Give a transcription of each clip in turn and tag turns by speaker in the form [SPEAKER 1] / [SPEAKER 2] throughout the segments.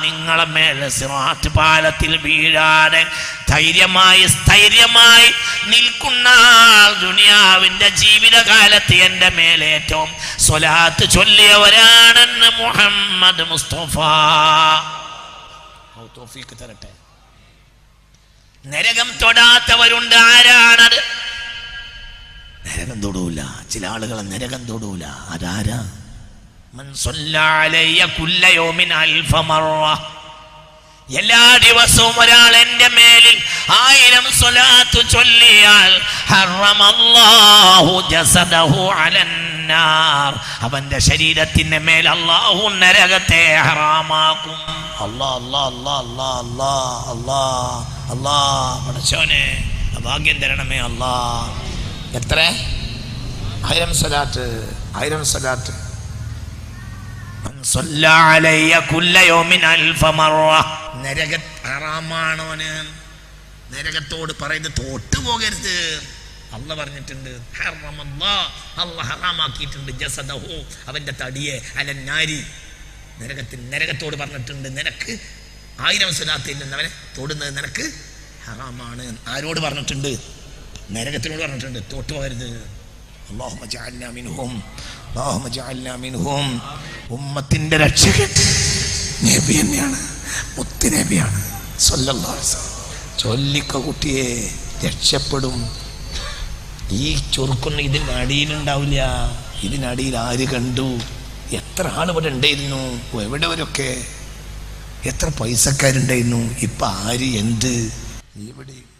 [SPEAKER 1] നിങ്ങളെ മേലെ സിറാത്ത് പാലത്തിൽ വീഴാതെ ധൈര്യമായി സ്ഥൈര്യമായി നിൽക്കുന്ന ദുനിയാവിന്റെ ജീവിതകാലത്ത് എന്റെ മേലെ സ്വലാത്ത് ചൊല്ലിയവരാണെന്ന് മുഹമ്മദ് മുസ്തഫ. തരട്ടെ. നരകം തൊടാത്തവരുണ്ട് ആരാണത്? നരകം തൊടൂല. ചില ആളുകളെ നരകം തൊടൂല. അതാരാ? എല്ലാ ദിവസവും ഒരാൾ എന്റെ മേലിൽ ആയിരം സ്വലാത്തു ചൊല്ലിയാൽ അവന്റെ ശരീരത്തിന്റെ മേൽ അള്ളാഹു നരകത്തെ ഹറാമാക്കും. അല്ലാ അല്ലാ അല്ലാ അല്ലാ അല്ലാ അല്ലാ അല്ലാ. പടച്ചോനെ ഭാഗ്യം തരണമേ അല്ലാ. എത്ര? ആയിരം സലാത്ത് ആയിരം സലാത്ത്. നരക ഹറാമാണോന് നരകത്തോട് പറയുന്നത് തോട്ടു പോകരുത്. അല്ല പറഞ്ഞിട്ടുണ്ട് അല്ല ഹറാമാക്കിയിട്ടുണ്ട് ജസദഹു. അവന്റെ തടിയെ അലന്നാരി നരകത്തിൽ നരകത്തോട് പറഞ്ഞിട്ടുണ്ട് നിനക്ക് ആയിരം സ്വലാത്തിൽ നിന്നവനെ തൊടുന്നത് നിനക്ക് ഹറാമാണ്. ആരോട് പറഞ്ഞിട്ടുണ്ട്? നരകത്തിനോട് പറഞ്ഞിട്ടുണ്ട് തൊട്ട് പോകരുത് അള്ളാഹുമ മിൻഹും അള്ളാഹുമ ജഅൽനാ മിൻഹും. ഉമ്മത്തിന്റെ രക്ഷകൻ നബി തന്നെയാണ് മുത്ത് നബിയാണ്. ചൊല്ലിക്ക കുട്ടിയെ രക്ഷപ്പെടും. ഈ ചുരുക്കുന്ന ഇതിന്റെ അടിയിലുണ്ടാവില്ല ഇതിനടിയിൽ ആര് കണ്ടു? എത്ര ആൾ ഇവിടെ ഉണ്ടായിരുന്നു? എവിടെ എത്ര പൈസക്കാരുണ്ടായിരുന്നു? ഇപ്പം ആര് എന്ത്? ഇവിടെ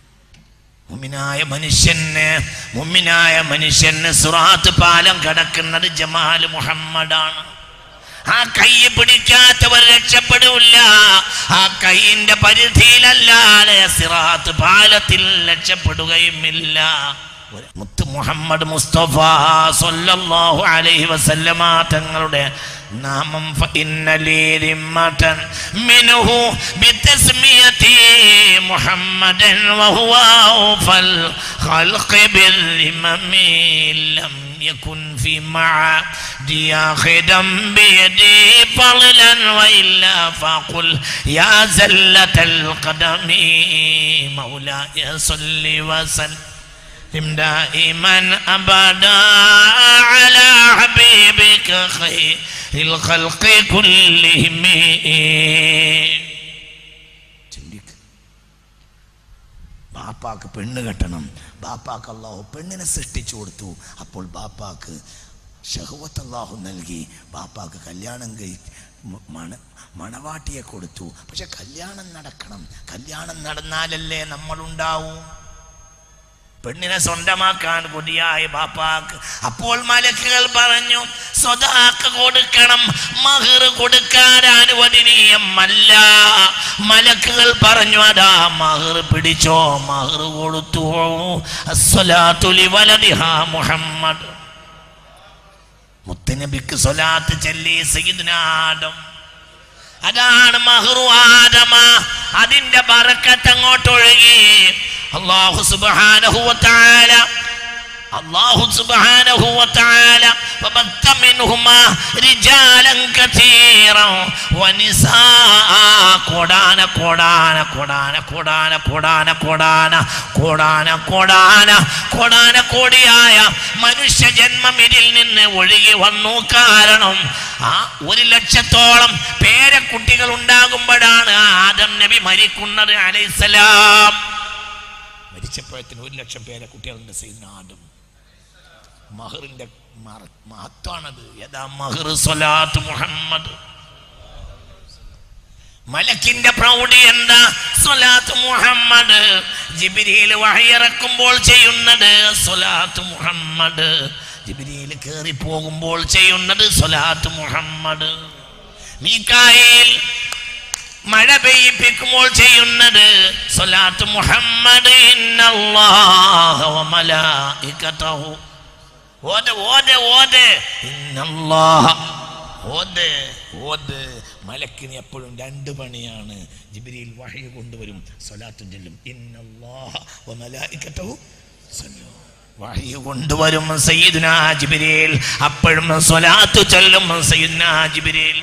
[SPEAKER 1] മുമ്മിനായ മനുഷ്യന് മുമ്മിനായ മനുഷ്യന് സുറാത്ത് പാലം കടക്കുന്നത് ജമാൽ മുഹമ്മദാണ്. ആ കൈ പിടിക്കാത്തവർ രക്ഷപ്പെടില്ല. ആ കൈയിന്റെ പരിധിയിലല്ലാതെ സിറാത്ത് പാലത്തിൽ രക്ഷപ്പെടുകയുമില്ല. മുത്ത് മുഹമ്മദ് മുസ്തഫ സൊല്ലാഹു അലൈഹി വസല്ലമ തങ്ങളുടെ نعم فإن لي ذمة منه بتسمية محمد وهو أوفى الخلق بالذمم لم يكن في معادي خدا بيدي فضلا والا فقل يا زلة القدم مولاي صل وسلم دائما ابدا على حبيبك خير الخلق كلهم ചിന്തിക്ക് ബാപ്പാക്ക് പെണ്ണ് കെട്ടണം ബാപ്പാക്ക് അള്ളാഹു പെണ്ണിനെ സൃഷ്ടിച്ചു കൊടുത്തു അപ്പോൾ ബാപ്പാക്ക് ഷഹുവത്ത് അള്ളാഹു നൽകി ബാപ്പാക്ക് കല്യാണം കഴി മ- മണ മണവാട്ടിയെ കൊടുത്തു പക്ഷെ കല്യാണം നടക്കണം കല്യാണം നടന്നാലല്ലേ നമ്മളുണ്ടാവും പെണ്ണിനെ സ്വന്തമാക്കാൻ കൊതിയായ ബാപ്പാക്ക്. അപ്പോൾ മലക്കുകൾ പറഞ്ഞു സ്വതാക്ക് കൊടുക്കണം മഹർ കൊടുക്കാൻ അനുവദനീയമല്ല. മലക്കുകൾ പറഞ്ഞു അതാ മഹർ പിടിച്ചോ മഹർ കൊടുത്തു മുഹമ്മദ്. മുത്തനബിക്ക് സ്വലാത്ത് ചൊല്ലി സയ്യിദ്നാദം അതാണ് മഹ്റു ആദമ. അതിന്റെ ബറക്കത്ത് അങ്ങോട്ട് ഒഴുകി അള്ളാഹു സുബാനഹുവത്താല അള്ളാഹു സുബാനഹുവത്താല കോടാന കോടാന കോടാന കോടാന കോടാന കോടാന കോടാന കോടാന കോടാന കോടിയായ മനുഷ്യ ജന്മം ഇതിൽ നിന്ന് ഒഴുകി വന്നു കാരണം ആ ഒരു ലക്ഷത്തോളം പേരക്കുട്ടികൾ ഉണ്ടാകുമ്പോഴാണ് ആദം നബി മരിക്കുന്നത് അലൈസലാം മരിച്ചപ്പോഴത്തിന് ഒരു ലക്ഷം പേരെ കുട്ടികളുടെ ആദം മഹറിന്റെ മഹത്വാണത് യഥാ മഹർ സ്വലാത്ത് മുഹമ്മദ്. മലക്കിന്റെ പ്രൗഢി എന്താ? സ്വലാത്ത് മുഹമ്മദ്. ജിബിരിയിൽ വഴിയിറക്കുമ്പോൾ ചെയ്യുന്നത് സ്വലാത്ത് മുഹമ്മദ്. ജിബിരിയിൽ കയറി പോകുമ്പോൾ ചെയ്യുന്നത് സ്വലാത്ത് മുഹമ്മദ്. മീക്കായിൽ മഴ പെയ്യിപ്പിക്കുമ്പോൾ ചെയ്യുന്നത്? സൊലാത്ത് മുഹമ്മദ് മലക്കിന് എപ്പോഴും രണ്ട് പണിയാണ്. ജിബിരിയിൽ വഹയ കൊണ്ടുവരും. സ്വലാത്തും ചെല്ലും. ഇന്നല്ലാഹ വ മലായികതഹു യുസല്ലൂ. വഹി കൊണ്ടുവരും സയ്യിദ്നാ ജിബിരിയിൽ അപ്പോഴും സൊലാത്തു ചൊല്ലും സയ്യിദ്നാ ജിബ്രീൽ.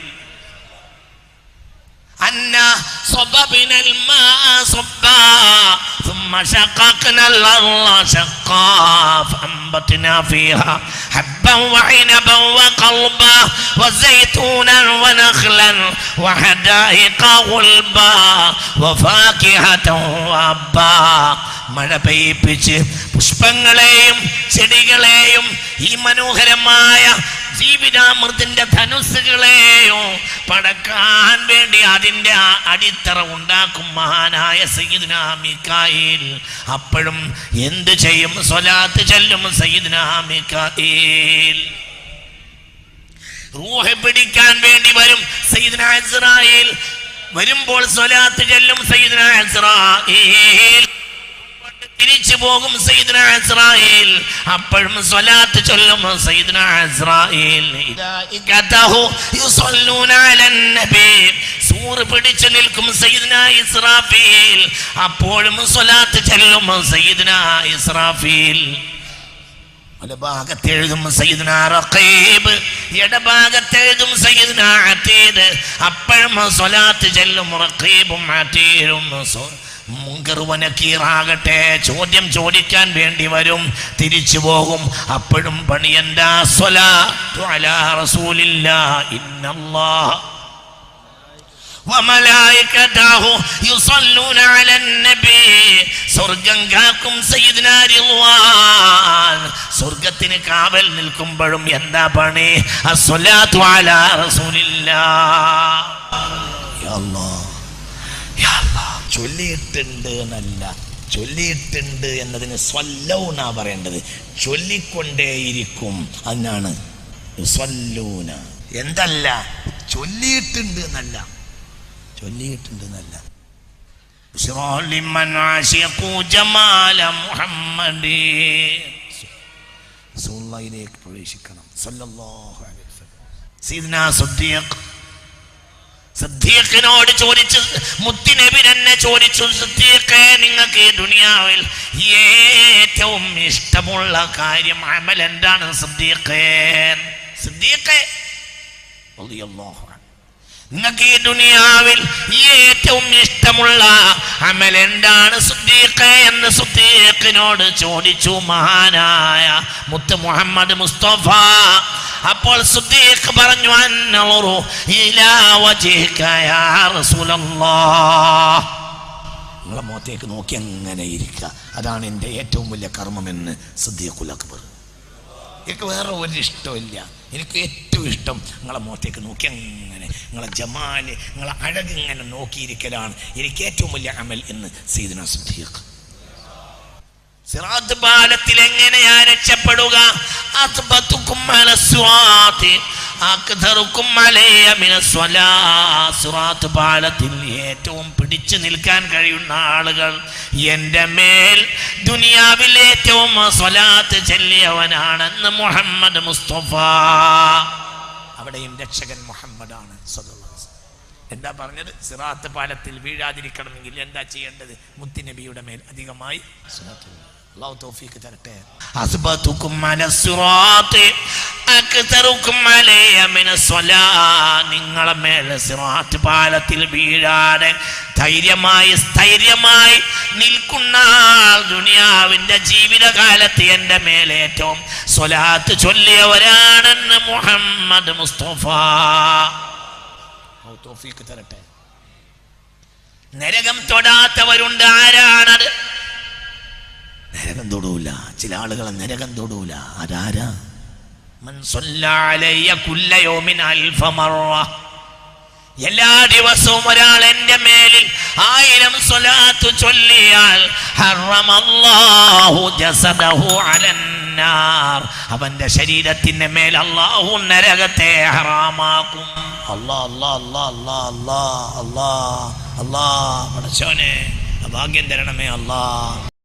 [SPEAKER 1] أن صببنا الماء صبا ثم شققنا الأرض شقا فأنبتنا فيها حبا وعنبا وقلبا وزيتونا ونخلا وحدائق غلبا وفاكهة وأبا മഴ പെയ്യിപ്പിച്ച് പുഷ്പങ്ങളെയും ചെടികളെയും ഈ മനോഹരമായ ജീവിതാമൃതിന്റെ ധനുസ്സുകളെയോ പടക്കാൻ വേണ്ടി അതിന്റെ അടിത്തറ ഉണ്ടാക്കും മഹാനായ സയ്യിദ്നാമിക്കായിൽ അപ്പോഴും എന്തു ചെയ്യും? സ്വലാത്ത് ചെല്ലും സയ്യിദ്നാമിക്കായിൽ റൂഹ പിടിക്കാൻ വേണ്ടി വരും സയ്യിദ്ന വരുമ്പോൾ സ്വലാത്ത് ചെല്ലും സയ്യിദ്ന തിരിച്ചു പോകും അപ്പോഴും പിടിച്ചു നിൽക്കും അപ്പോഴും സ്വലാത്ത് അപ്പോഴും കീറാകട്ടെ ചോദ്യം ചോദിക്കാൻ വേണ്ടി വരും. തിരിച്ചു പോകും. അപ്പോഴും പണിയന്റെ റസൂലില്ല സ്വർഗം കാക്കും സ്വർഗത്തിന് കാവൽ നിൽക്കുമ്പോഴും എന്താ പണി? അസ്വലാ ത്വാല റസൂലില്ല അല്ലാ ചൊല്ലിയിട്ടുണ്ട് എന്നല്ല ചൊല്ലിയിട്ടുണ്ട് എന്നതിന് സ്വല്ലൂന പറയേണ്ടത് ചൊല്ലിക്കൊണ്ടേയിരിക്കും അതിനാണ് സ്വല്ലൂന എന്തല്ല ചൊല്ലിയിട്ടുണ്ട് എന്നല്ല ചൊല്ലിയിട്ടുണ്ട് എന്നല്ല പ്രവേശിക്കണം സല്ലല്ലാഹു അലൈഹി വസല്ലം സിദ്ദീഖിനോട് ചോദിച്ചു മുത്തിനബി തന്നെ ചോദിച്ചു സിദ്ദീഖേ നിങ്ങൾക്ക് ഈ ദുനിയാവിൽ ഏറ്റവും ഇഷ്ടമുള്ള കാര്യം അമൽ എന്താണ് സിദ്ദീഖേ? സിദ്ദീഖേ നിങ്ങൾക്ക് ഈ ദുനിയാവിൽ ഏറ്റവും ഇഷ്ടമുള്ള അമൽ എന്താണ് സുദ്ദീഖ്? എന്ന് സുദ്ദീഖിനോട് ചോദിച്ചു മഹാനായ മുത്ത് മുഹമ്മദ് മുസ്തഫ. അപ്പോൾ സുദ്ദീഖ് പറഞ്ഞു അന്നറു ഇലാ വജിഹക യാ റസൂലല്ലാഹ്. നിങ്ങളെ മുഖത്തേക്ക് നോക്കി അങ്ങനെ ഇരിക്കുക അതാണ് എന്റെ ഏറ്റവും വലിയ കർമ്മമെന്ന് സിദ്ദീഖുൽ അക്ബർ. എനിക്ക് വേറെ ഒരു ഇഷ്ടമില്ല. എനിക്ക് ഏറ്റവും ഇഷ്ടം നിങ്ങളെ മുഖത്തേക്ക് നോക്കി അങ്ങനെ നിങ്ങളെ ജമാൽ നിങ്ങളെ അഴകിങ്ങനെ നോക്കിയിരിക്കലാണ്. എനിക്ക് ഏറ്റവും വലിയ അമൽ എന്ന് സീദന സിദ്ദീഖ്. സിറാത്ത് എങ്ങനെയാ രക്ഷപ്പെടുക? പാലത്തിൽ ഏറ്റവും പിടിച്ചു നിൽക്കാൻ കഴിയുന്ന ആളുകൾ എന്റെ മേൽ ദുനിയാവിൽ ഏറ്റവും സ്വലാത്ത് ചെല്ലിയവനാണെന്ന് മുഹമ്മദ് മുസ്തഫ. അവിടെയും രക്ഷകൻ മുഹമ്മദാണ്. എന്താ പറഞ്ഞത്? സിറാത്ത് പാലത്തിൽ വീഴാതിരിക്കണമെങ്കിൽ എന്താ ചെയ്യേണ്ടത്? മുത്തിനബിയുടെ മേൽ അധികമായി സ്വലാത്ത്. അള്ളാഹു നിങ്ങളെ മേലെ സിറാത്ത് പാലത്തിൽ വീഴാതെ ധൈര്യമായി സ്ഥൈര്യമായി നിൽക്കുന്ന ദുനിയാവിന്റെ ജീവിതകാലത്ത് എന്റെ മേലെ ഏറ്റവും സ്വലാത്ത് ചൊല്ലിയവരാണെന്ന് മുഹമ്മദ് മുസ്തഫ തരട്ടെ നരകം തൊടാത്തവരുണ്ട് ആരാണത്? നരകം തൊടൂല. ചില ആളുകളെ നരകം തൊടൂല. ആരാരാ? എല്ലാ ദിവസവും ഒരാൾ എന്റെ മേലിൽ ആയിരം സ്വലാത്തു ചൊല്ലിയാൽ അവന്റെ ശരീരത്തിന്റെ മേൽ അള്ളാഹു നരകത്തെ ഹറാമാക്കും. അല്ലാ അല്ലാ അല്ലാ അല്ലാ അല്ലാ അല്ലാ അല്ലാ. പടച്ചോനെ ഭാഗ്യം തരണമേ അല്ലാ.